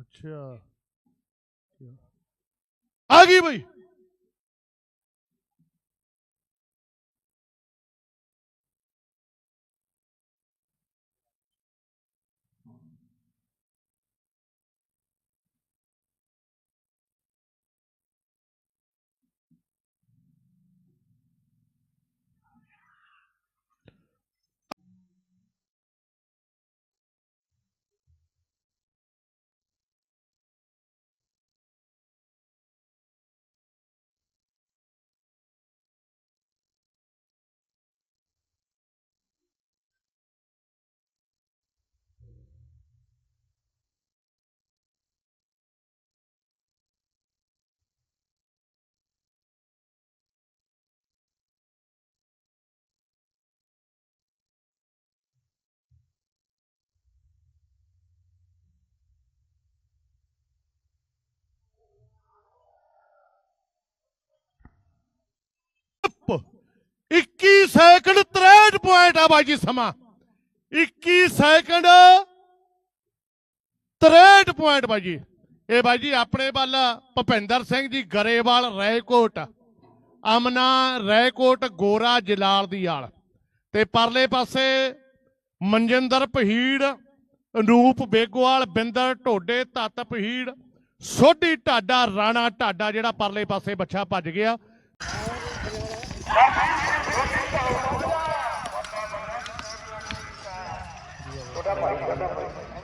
ਅੱਛਾ। ਆ ਗਈ ਬਈ। 21 ਸੈਕਿੰਡ 63 ਪੁਆਇੰਟ ਆ ਬਾਈ ਜੀ ਸਮਾਂ। 21 ਸੈਕਿੰਡ 63 ਪੁਆਇੰਟ ਬਾਈ ਜੀ। ਇਹ ਬਾਈ ਜੀ ਆਪਣੇ ਵੱਲ ਭੁਪਿੰਦਰ ਸਿੰਘ ਜੀ ਗਰੇਵਾਲ ਰੈਕੋਟ ਅਮਨਾ ਰੈਕੋਟ ਗੋਰਾ ਜਲਾਲ ਦੀ ਆਲ। ਤੇ ਪਰਲੇ ਪਾਸੇ ਮਨਜਿੰਦਰ ਪਹੀੜ, ਅਨੂਪ ਬੇਗੋਵਾਲ, ਬਿੰਦਰ ਢੋਡੇ, ਤਤ ਪਹੀੜ, ਸੋਢੀ ਢਾਡਾ, ਰਾਣਾ ਢਾਡਾ ਜਿਹੜਾ ਪਰਲੇ ਪਾਸੇ ਬੱਚਾ ਭੱਜ ਗਿਆ। Vou dar mais, vou dar mais.